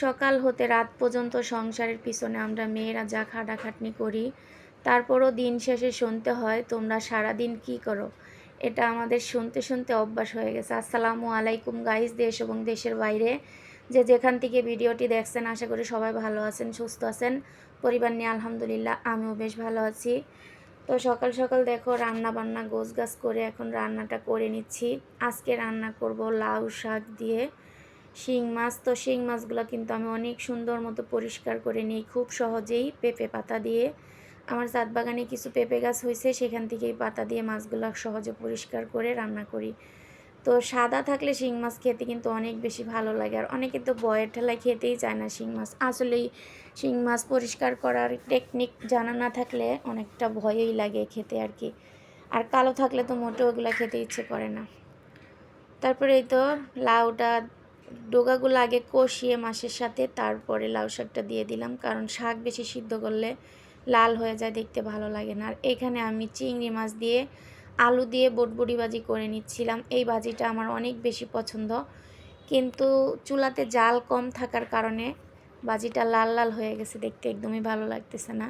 সকাল হতে রাত পর্যন্ত সংসারের পিছনে আমরা মেয়েরা যা খাটাখাটনি করি, তারপরও দিন শেষে শুনতে হয়, তোমরা সারা দিন কি করো? এটা আমাদের শুনতে শুনতে অভ্যাস হয়ে গেছে। আসসালামু আলাইকুম গাইস দেশ এবং দেশের বাইরে। যে যেখান থেকে ভিডিওটি দেখছেন, আশা করি সবাই ভালো আছেন, সুস্থ আছেন। পরিবার নিয়ে আলহামদুলিল্লাহ, আমিও বেশ ভালো আছি। তো সকাল সকাল দেখো রান্না বান্না গোছ গাছ করে এখন রান্নাটা করে নিচ্ছি। আজকে রান্না করব লাউ শাক দিয়ে। শিং মাছ, তো শিং মাছগুলো কিন্তু আমি অনেক সুন্দর মতো পরিষ্কার করে নিই খুব সহজেই পেঁপে পাতা দিয়ে। আমার চাঁদ বাগানে কিছু পেঁপে গাছ হয়েছে সেখান থেকেই পাতা দিয়ে মাছগুলো সহজে পরিষ্কার করে রান্না করি। তো সাদা থাকলে শিং মাছ খেতে কিন্তু অনেক বেশি ভালো লাগে, আর অনেকে তো বয়ের ঠেলায় খেতেই চায় না শিং মাছ। আসলেই শিং মাছ পরিষ্কার করার টেকনিক জানা না থাকলে অনেকটা ভয়ই লাগে খেতে আর কি। আর কালো থাকলে তো মোটেও ওগুলো খেতে ইচ্ছে করে না। তারপরে এই তো লাউটা ডোগাগুলো আগে কষিয়ে মাছের সাথে, তারপরে লাউ শাকটা দিয়ে দিলাম। কারণ শাক বেশি সিদ্ধ করলে লাল হয়ে যায়, দেখতে ভালো লাগে না। আর এখানে আমি চিংড়ি মাছ দিয়ে আলু দিয়ে বটবড়ি ভাজি করে নিচ্ছিলাম। এই ভাজিটা আমার অনেক বেশি পছন্দ। কিন্তু চুলাতে জাল কম থাকার কারণে ভাজিটা লাল লাল হয়ে গেছে, দেখতে একদমই ভালো লাগতেছে না।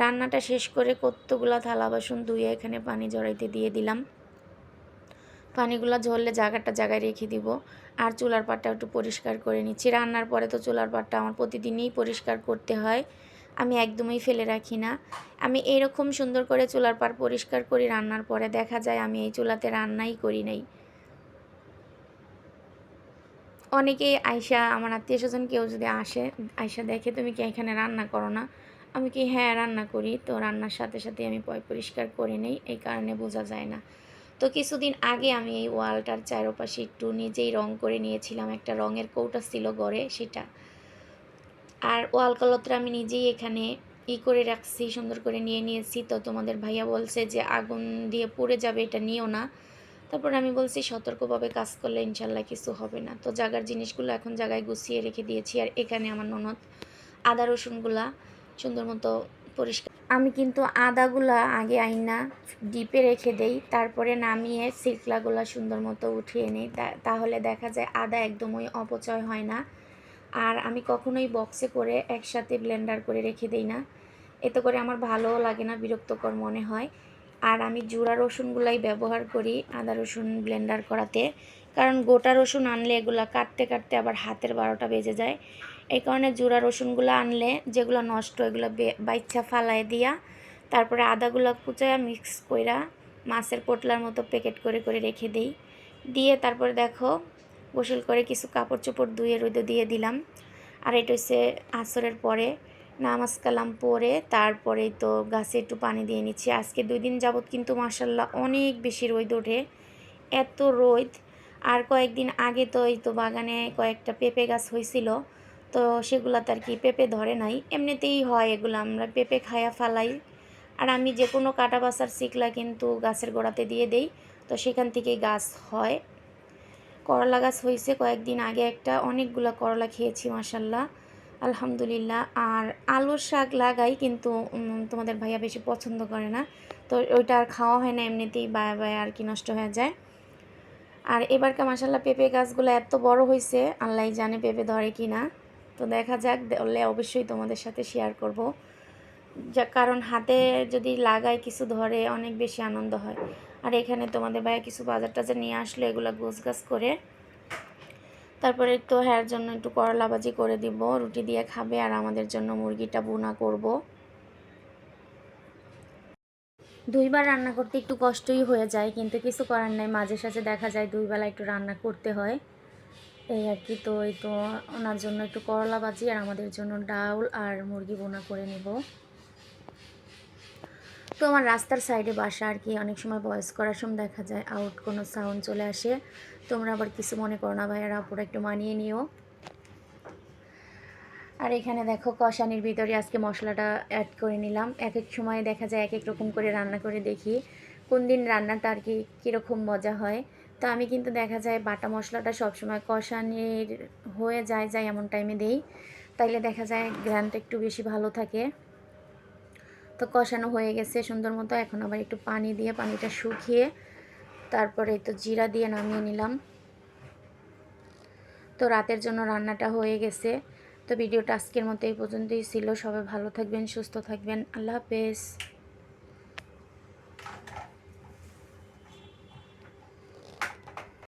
রান্নাটা শেষ করে কতগুলো থালা বাসন ধুয়ে এখানে পানি জড়াইতে দিয়ে দিলাম। পানিগুলো ঝরলে জায়গাটা জায়গায় রেখে দিব। আর চুলার পাটটা একটু পরিষ্কার করে নিচ্ছি। রান্নার পরে তো চুলার পাটটা আমার প্রতিদিনই পরিষ্কার করতে হয়। আমি একদমই ফেলে রাখি না। আমি এরকম সুন্দর করে চুলার পাট পরিষ্কার করি রান্নার পরে। দেখা যায় আমি এই চুলাতে রান্নাই করি নাই। অনেকেই আয়সা আমার আত্মীয় স্বজন কেউ যদি আসে আয়সা দেখে তুমি কি এখানে রান্না করো না? আমি কি হ্যাঁ রান্না করি? তো রান্নার সাথে সাথে আমি পয়, পরিষ্কার করে নেই। এই কারণে বোঝা যায় না। তো কিছুদিন আগে আমি এই ওয়ালটার চারপাশে একটু নিজেই রং করে নিয়েছিলাম। একটা রঙের কৌটা ছিল গড়ে সেটা। আর ওয়াল কালতরা আমি নিজেই এখানে ই করে রাখছি, সুন্দর করে নিয়ে নিয়েছি। তো তোমাদের ভাইয়া বলছে যে আগুন দিয়ে পুড়ে যাবে, এটা নিও না। তারপর আমি বলছি, সতর্কভাবে কাজ করলে ইনশাল্লাহ কিছু হবে না। তো জাগার জিনিসগুলো এখন জায়গায় গুছিয়ে রেখে দিয়েছি। আর এখানে আমার ননদ আদা রসুনগুলা সুন্দর মতো পরিষ্কার। আমি কিন্তু আদাগুলা আগে আইনা ডিপে রেখে দেই, তারপরে নামিয়ে সিলকলাগুলা সুন্দর মতো উঠিয়ে নিই। তাহলে দেখা যায় আদা একদমই অপচয় হয় না। আর আমি কখনোই বক্সে করে একসাথে ব্লেন্ডার করে রেখে দিই না। এতে করে আমার ভালোও লাগে না, বিরক্তকর মনে হয়। আর আমি জুড়া রসুনগুলাই ব্যবহার করি আদা রসুন ব্লেন্ডার করাতে। কারণ গোটা রসুন আনলে এগুলা কাটতে কাটতে আবার হাতের বারোটা বেজে যায়। এই কারণে জোড়া রসুনগুলো আনলে যেগুলো নষ্ট এগুলো বাইচ্ছা ফালাই দিয়া তারপরে আদাগুলো কুচায়া মিক্স কইরা মাছের পোটলার মতো প্যাকেট করে করে রেখে দিই। দিয়ে তারপরে দেখো, গোসল করে কিছু কাপড় চোপড় ধুয়ে রোদে দিয়ে দিলাম। আর এটা হচ্ছে আসরের পরে, নামাজ কালাম পরে তারপরে তো গাছে একটু পানি দিয়ে নিচ্ছি। আজকে দুই দিন যাবৎ কিন্তু মাসাল্লাহ অনেক বেশি রোদ ওঠে। এত রোদ আর কয়েকদিন আগে তো এই তো বাগানে কয়েকটা পেঁপে গাছ হয়েছিল তো সেগুলাতে আর কি পেঁপে ধরে নাই। এমনিতেই হয় এগুলো, আমরা পেঁপে খায়া ফালাই। আর আমি যে কোনো কাটা বাসার শিকলা কিন্তু গাছের গোড়াতে দিয়ে দেই, তো সেখান থেকেই গাছ হয়। করলা গাছ হয়েছে কয়েকদিন আগে একটা, অনেকগুলো করলা খেয়েছি মাসাল্লাহ আলহামদুলিল্লাহ। আর আলুর শাক লাগাই কিন্তু তোমাদের ভাইয়া বেশি পছন্দ করে না, তো ওইটা আর খাওয়া হয় না, এমনিতেই বায়া বায়া আর কি নষ্ট হয়ে যায়। আর এবারকার মাসাল্লাহ পেঁপে গাছগুলো এত বড় হয়েছে আল্লাহ জানে পেঁপে ধরে কি না তো দেখা যাক ধরলে অবশ্যই তোমাদের সাথে শেয়ার করব। যা, কারণ হাতে যদি লাগায় কিছু ধরে, অনেক বেশি আনন্দ হয়। আর এখানে তোমাদের ভাইয়া কিছু বাজার টাজার নিয়ে আসলো, এগুলো গোছ গাছ করে। তারপরে তো হ্যার জন্য একটু করলা ভাজি করে দিব, রুটি দিয়ে খাবে, আর আমাদের জন্য মুরগিটা বোনা করব। দুইবার রান্না করতে একটু কষ্টই হয়ে যায়, কিন্তু কিছু করার নাই। মাঝে সাঝে দেখা যায় দুই বেলা একটু রান্না করতে হয়। এই আর কি, তো এই তো ওনার জন্য একটু করলা ভাজি আর আমাদের জন্য ডাউল আর মুরগি বোনা করে নেব। তো আমার রাস্তার সাইডে বাসা আর কি, অনেক সময় ভয়েস করার সময় দেখা যায় আউট কোনো সাউন্ড চলে আসে। তোমরা আবার কিছু মনে করো না ভাইয়ারা, আপুরা একটু মানিয়ে নিও। আর এখানে দেখো কষানির ভিতরে আজকে মশলাটা অ্যাড করে নিলাম। এক এক সময় দেখা যায় এক এক রকম করে রান্না করে দেখি। কোন দিন রান্নাটা আর কি কীরকম মজা হয়। তো আমি কিন্তু দেখা যায় বাটা মশলাটা সবসময় কষানির হয়ে যায় যায় এমন টাইমে দেই। তাইলে দেখা যায় গ্রানটা একটু বেশি ভালো থাকে। তো কষানো হয়ে গেছে সুন্দর মতো। এখন আবার একটু পানি দিয়ে পানিটা শুকিয়ে তারপরে তো জিরা দিয়ে নামিয়ে নিলাম। তো রাতের জন্য রান্নাটা হয়ে গেছে। তো ভিডিওটা আজকের মতো এই পর্যন্তই ছিল। সবাই ভালো থাকবেন সুস্থ থাকবেন। আল্লাহ হাফেজ।